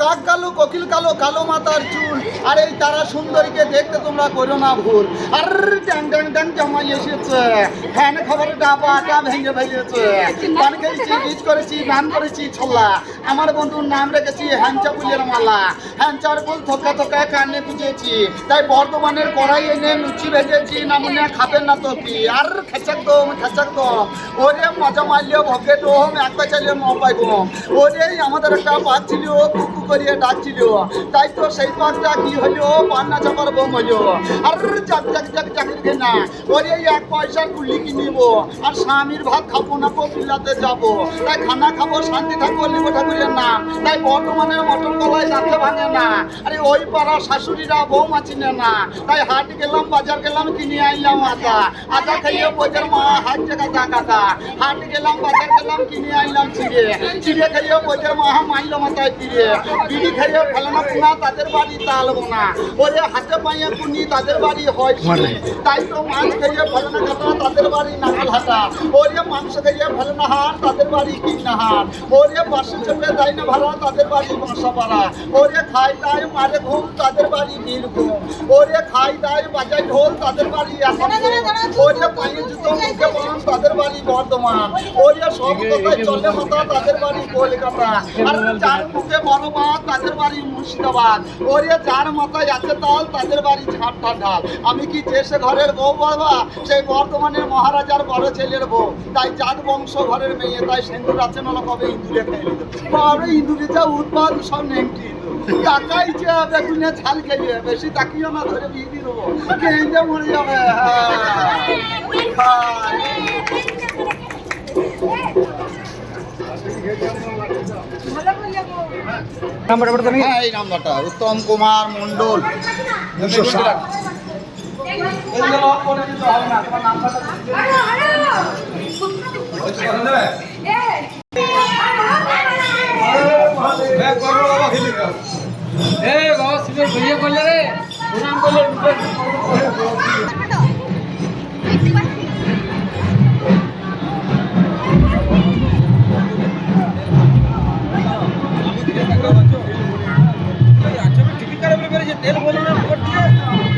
কাক কালো, কোকিল কালো কালো মাতার চুল। আর এই তারা সুন্দরীকে দেখতে তোমরা করো না ভুল। আর ট্যাং ট্যাং ট্যাং জামাই এসেছে। ফ্যান খবরের ডাবাটা ভেঙে ভেঙেছে পান খেয়েছি, বীজ করেছি গান করেছি ছল্লা আমার বন্ধুর নাম রেখেছি হ্যাঞ্চা ফুলের মালা। হ্যাঞ্চার ফুল থোকা থোকা কানে পুজেছি। তাই বর্তমানের কড়াই এনে লুচি ভেজেছি নামুনিয়া খাবেন না তো আর খেচাক দম খেচাক দম। ওরে মজা মারলিও ভকে ডোম একবার চালিয়ে ন পাইব ওরে আমাদের একটা পাক ছিল করিয়ে ডাকছিল তাই তো সেই পাকটা কি হলো পান্না চাপার বোম হলো আর যাক যাক যাক চাকরি না। ওরে এক পয়সার কুলি কিনিব আর স্বামীর ভাত খাব না, কপিলাতে যাব। তাই খানা খাব, শান্তি থাকব লিবো ঠাকুরের নাম। তাই বর্তমানে মটন কলাই দাঁতে ভাঙে না। আরে ওই পাড়া শাশুড়িরা বৌমা চিনে না। তাই হাট গেলাম, বাজার গেলাম, কিনে আইলাম আদা। আদা খাইয়ে বোঝের মা হাত জায়গা জাগাতা হাট গেলাম, বাজার গেলাম, কিনে আইলাম চিড়ে চিড়ে খাইয়ে বোঝের মা মাইলো মাথায় ফিরে। বিড়ি খাইয়ে ফেলানো পুনা তাদের বাড়ি তালবো না ওরে হাতে পাইয়ে কুনি তাদের বাড়ি হয় তাই তো মাছ খাইয়ে ফেলানো কাটা তাদের বাড়ি নাকাল হাটা। ওরে মাংস খাইয়ে ফেলানো হাট তাদের বাড়ি কিনা ওরে বাসে চেপে দেয় না ভাড়া তাদের বাড়ি বাসা ভাড়া ওরে খাই দায় মারে ঘুম তাদের বাড়ি বীরভূম ওরে খাই দায় বাজায় ঢোল তাদের বাড়ি এখন ওরে পায়ে জুতো মুখে বান তাদের বাড়ি বর্ধমান। ওরে সব কথায় চলে মাথা তাদের বাড়ি কলকাতা। আর যার মুখে বড় তাদের বাড়ি মুর্শিদাবাদ। ওরে যার মাথায় আছে তাল, তাদের বাড়ি ঝাড়টা ঢাল। আমি কি যে সে ঘরের বউ বাবা? সেই বর্তমানের মহারাজার বড় ছেলের বউ। তাই জাত বংশ ঘরের মেয়ে, তাই সেন্দুর আছে না কবে ইঁদুরে নিত বাবা ইঁদুরে যা উৎপাদ সব নেংটি। টাকাই বেগুনে ঝাল খেয়ে বেশি তাকিও না, ধরে বিয়ে দিয়ে দেবো। কেঁদে মরে যাবে। হ্যাঁ। হ্যাঁ। হ্যাঁ এই নাম্বারটা উত্তম কুমার মণ্ডল দুশো সাত এগুলো লক যে তেল বললাম করছে